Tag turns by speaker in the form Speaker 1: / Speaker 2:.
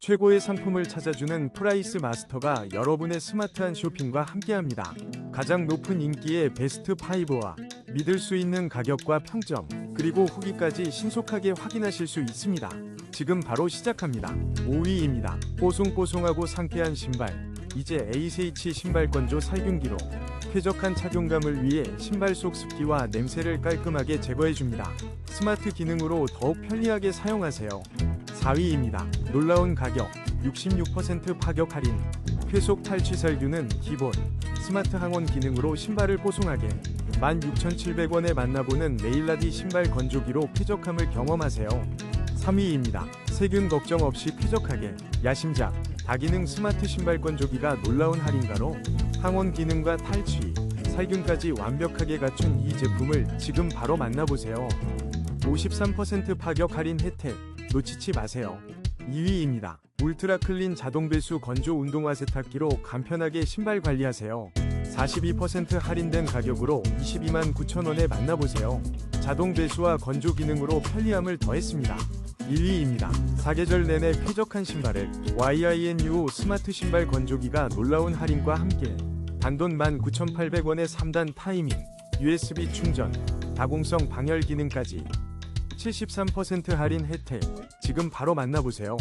Speaker 1: 최고의 상품을 찾아주는 프라이스 마스터가 여러분의 스마트한 쇼핑과 함께합니다. 가장 높은 인기의 베스트 5와 믿을 수 있는 가격과 평점, 그리고 후기까지 신속하게 확인하실 수 있습니다. 지금 바로 시작합니다. 5위입니다. 뽀송뽀송하고 상쾌한 신발. 이제 에이세이치 신발 건조 살균기로 쾌적한 착용감을 위해 신발 속 습기와 냄새를 깔끔하게 제거해줍니다. 스마트 기능으로 더욱 편리하게 사용하세요. 4위입니다. 놀라운 가격 66% 파격 할인 쾌속 탈취 살균은 기본 스마트 항원 기능으로 신발을 뽀송하게 16,700원에 만나보는 네일라디 신발 건조기로 쾌적함을 경험하세요. 3위입니다. 세균 걱정 없이 쾌적하게 야심작 다기능 스마트 신발 건조기가 놀라운 할인가로 항원 기능과 탈취, 살균까지 완벽하게 갖춘 이 제품을 지금 바로 만나보세요. 53% 파격 할인 혜택 놓치지 마세요. 2위입니다. 울트라 클린 자동 배수 건조 운동화 세탁기로 간편하게 신발 관리하세요. 42% 할인된 가격으로 22만 9천원에 만나보세요. 자동 배수와 건조 기능으로 편리함을 더했습니다. 1위입니다. 사계절 내내 쾌적한 신발을 YINU 스마트 신발 건조기가 놀라운 할인과 함께 단돈 19,800원에 3단 타이밍, USB 충전, 다공성 방열 기능까지 73% 할인 혜택 지금 바로 만나보세요.